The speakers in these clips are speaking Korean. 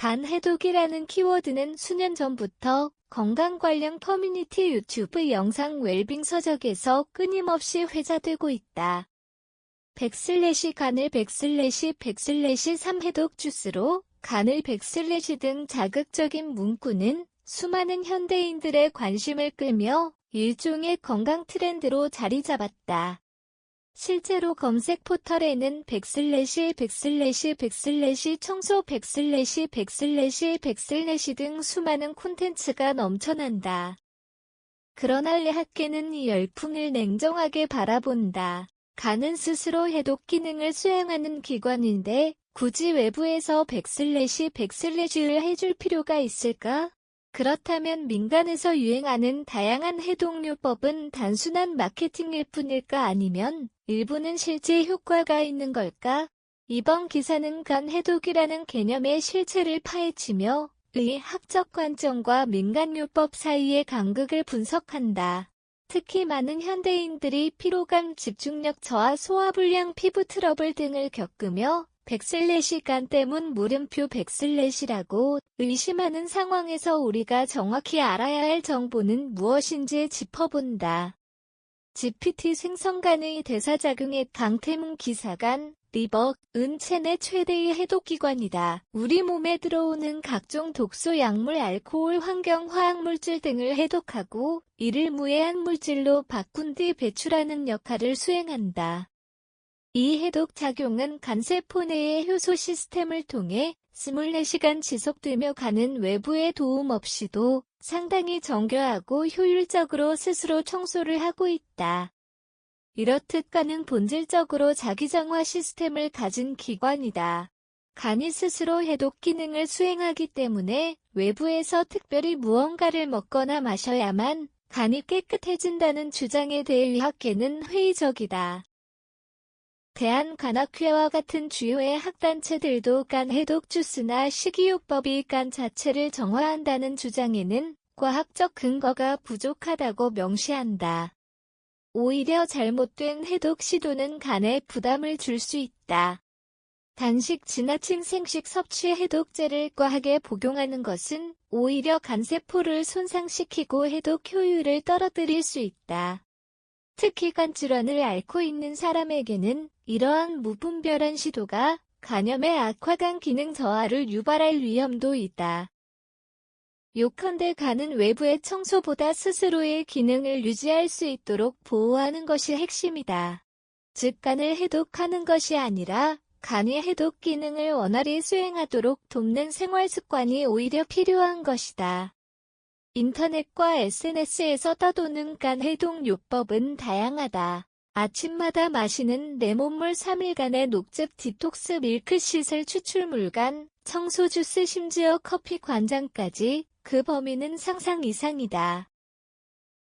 간 해독이라는 키워드는 수년 전부터 건강 관련 커뮤니티 유튜브 영상 웰빙 서적에서 끊임없이 회자되고 있다. 백슬래시 간을 백슬래시 백슬래시 3해독 주스로 간을 백슬래시 등 자극적인 문구는 수많은 현대인들의 관심을 끌며 일종의 건강 트렌드로 자리 잡았다. 실제로 검색 포털에는 백슬래시 백슬래시 백슬래시 청소 백슬래시 백슬래시 백슬래시 등 수많은 콘텐츠가 넘쳐난다. 그러나 레학계는 이 열풍을 냉정하게 바라본다. 간은 스스로 해독 기능을 수행하는 기관인데 굳이 외부에서 백슬래시 백슬래시를 해줄 필요가 있을까? 그렇다면 민간에서 유행하는 다양한 해독요법은 단순한 마케팅일 뿐일까 아니면 일부는 실제 효과가 있는 걸까? 이번 기사는 간 해독이라는 개념의 실체를 파헤치며 의학적 관점과 민간요법 사이의 간극을 분석한다. 특히 많은 현대인들이 피로감, 집중력 저하, 소화불량, 피부 트러블 등을 겪으며 백슬래시 간 때문 물음표 백슬래시라고 의심하는 상황에서 우리가 정확히 알아야 할 정보는 무엇인지 짚어본다. GPT 생성간의 대사작용의 강태문 기사간, 리버, 은 체내 최대의 해독기관이다. 우리 몸에 들어오는 각종 독소 약물, 알코올, 환경, 화학물질 등을 해독하고 이를 무해한 물질로 바꾼 뒤 배출하는 역할을 수행한다. 이 해독 작용은 간세포 내의 효소 시스템을 통해 24시간 지속되며 가는 외부의 도움 없이도 상당히 정교하고 효율적으로 스스로 청소를 하고 있다. 이렇듯 간은 본질적으로 자기장화 시스템을 가진 기관이다. 간이 스스로 해독 기능을 수행하기 때문에 외부에서 특별히 무언가를 먹거나 마셔야만 간이 깨끗해진다는 주장에 대해 의학계는 회의적이다. 대한간학회와 같은 주요의 학단체들도 간 해독 주스나 식이요법이 간 자체를 정화한다는 주장에는 과학적 근거가 부족하다고 명시한다. 오히려 잘못된 해독 시도는 간에 부담을 줄 수 있다. 단식 지나친 생식 섭취 해독제를 과하게 복용하는 것은 오히려 간세포를 손상시키고 해독 효율을 떨어뜨릴 수 있다. 특히 간질환을 앓고 있는 사람에게는 이러한 무분별한 시도가 간염의 악화간 기능 저하를 유발할 위험도 있다. 요컨대 간은 외부의 청소보다 스스로의 기능을 유지할 수 있도록 보호하는 것이 핵심이다. 즉 간을 해독하는 것이 아니라 간이 해독 기능을 원활히 수행하도록 돕는 생활 습관이 오히려 필요한 것이다. 인터넷과 SNS에서 떠도는 간 해독 요법은 다양하다. 아침마다 마시는 레몬물 3일간의 녹즙 디톡스 밀크시슬 추출물간, 청소 주스 심지어 커피 관장까지 그 범위는 상상 이상이다.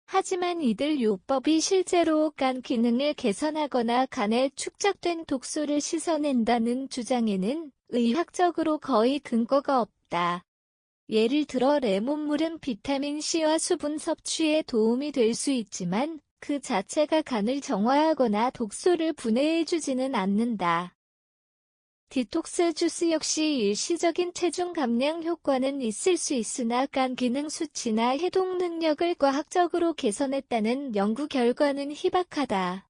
하지만 이들 요법이 실제로 간 기능을 개선하거나 간에 축적된 독소를 씻어낸다는 주장에는 의학적으로 거의 근거가 없다. 예를 들어 레몬물은 비타민C와 수분 섭취에 도움이 될 수 있지만 그 자체가 간을 정화하거나 독소를 분해해주지는 않는다. 디톡스 주스 역시 일시적인 체중 감량 효과는 있을 수 있으나 간 기능 수치나 해독 능력을 과학적으로 개선했다는 연구 결과는 희박하다.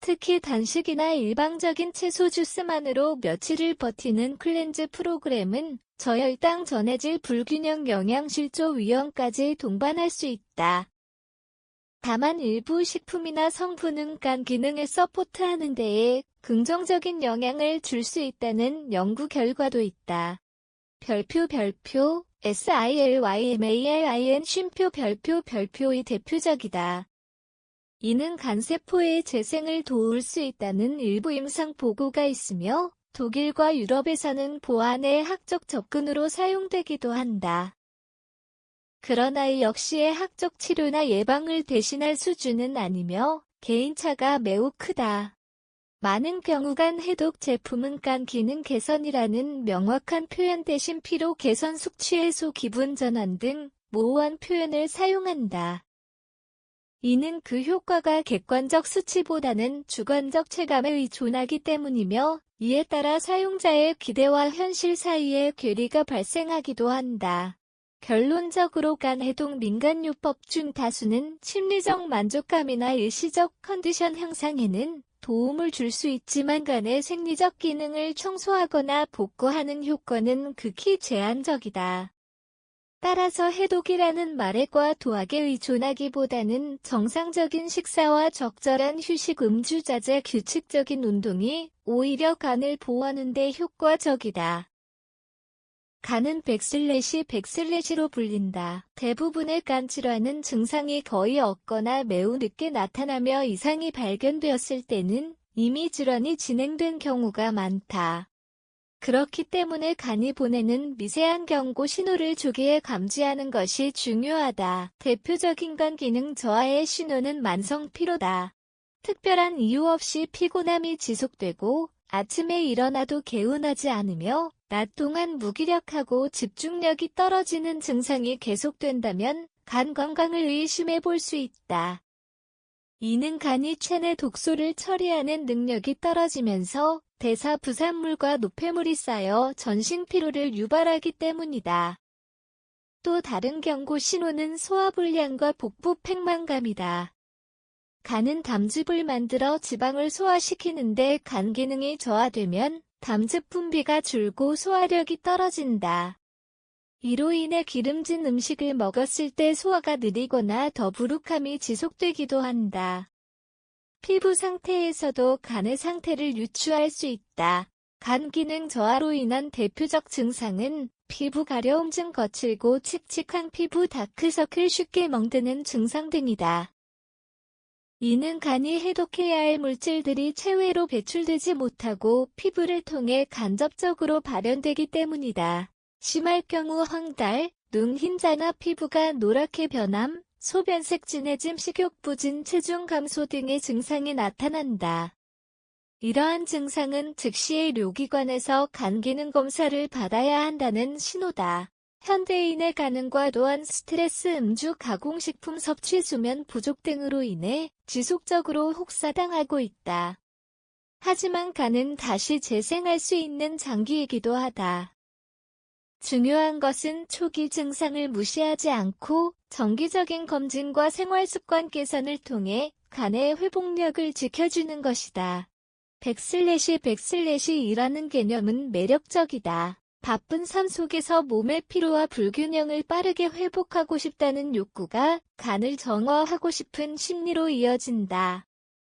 특히 단식이나 일방적인 채소 주스만으로 며칠을 버티는 클렌즈 프로그램은 저혈당 전해질 불균형 영양실조 위험까지 동반할 수 있다. 다만 일부 식품이나 성분은 간 기능을 서포트하는 데에 긍정적인 영향을 줄 수 있다는 연구 결과도 있다. 별표 별표 SILYMALIN 쉼표 별표 별표의 대표적이다. 이는 간세포의 재생을 도울 수 있다는 일부 임상 보고가 있으며 독일과 유럽에서는 보안의 학적 접근으로 사용되기도 한다. 그러나 이 역시의 학적 치료나 예방을 대신할 수준은 아니며 개인차가 매우 크다. 많은 경우 간 해독 제품은 간 기능 개선이라는 명확한 표현 대신 피로 개선 숙취 해소 기분 전환 등 모호한 표현을 사용한다. 이는 그 효과가 객관적 수치보다는 주관적 체감에 의존하기 때문이며 이에 따라 사용자의 기대와 현실 사이의 괴리가 발생하기도 한다. 결론적으로 간 해독 민간요법 중 다수는 심리적 만족감이나 일시적 컨디션 향상에는 도움을 줄 수 있지만 간의 생리적 기능을 청소하거나 복구하는 효과는 극히 제한적이다. 따라서 해독이라는 말에 과도하게 의존하기보다는 정상적인 식사와 적절한 휴식 음주 자제 규칙적인 운동이 오히려 간을 보호하는 데 효과적이다. 간은 백슬래시 백슬래시로 불린다. 대부분의 간 질환은 증상이 거의 없거나 매우 늦게 나타나며 이상이 발견되었을 때는 이미 질환이 진행된 경우가 많다. 그렇기 때문에 간이 보내는 미세한 경고 신호를 조기에 감지하는 것이 중요하다. 대표적인 간 기능 저하의 신호는 만성 피로다. 특별한 이유 없이 피곤함이 지속되고 아침에 일어나도 개운하지 않으며 낮 동안 무기력하고 집중력이 떨어지는 증상이 계속된다면 간 건강을 의심해 볼 수 있다. 이는 간이 체내 독소를 처리하는 능력이 떨어지면서 대사 부산물과 노폐물이 쌓여 전신 피로를 유발하기 때문이다. 또 다른 경고 신호는 소화불량과 복부 팽만감이다. 간은 담즙을 만들어 지방을 소화시키는데 간 기능이 저하되면 담즙 분비가 줄고 소화력이 떨어진다. 이로 인해 기름진 음식을 먹었을 때 소화가 느리거나 더부룩함이 지속되기도 한다. 피부 상태에서도 간의 상태를 유추할 수 있다. 간 기능 저하로 인한 대표적 증상은 피부 가려움증 거칠고 칙칙한 피부 다크서클 쉽게 멍드는 증상 등이다. 이는 간이 해독해야 할 물질들이 체외로 배출되지 못하고 피부를 통해 간접적으로 발현되기 때문이다. 심할 경우 황달, 눈 흰자나 피부가 노랗게 변함, 소변색 진해짐 식욕 부진 체중 감소 등의 증상이 나타난다. 이러한 증상은 즉시의 료기관에서 간 기능 검사를 받아야 한다는 신호다. 현대인의 가능과 또한 스트레스 음주 가공식품 섭취 수면 부족 등으로 인해 지속적으로 혹사당하고 있다. 하지만 간은 다시 재생할 수 있는 장기이기도 하다. 중요한 것은 초기 증상을 무시하지 않고 정기적인 검진과 생활습관 개선을 통해 간의 회복력을 지켜주는 것이다. 백슬래시 백슬래시 이라는 개념은 매력적이다. 바쁜 삶 속에서 몸의 피로와 불균형을 빠르게 회복하고 싶다는 욕구가 간을 정화하고 싶은 심리로 이어진다.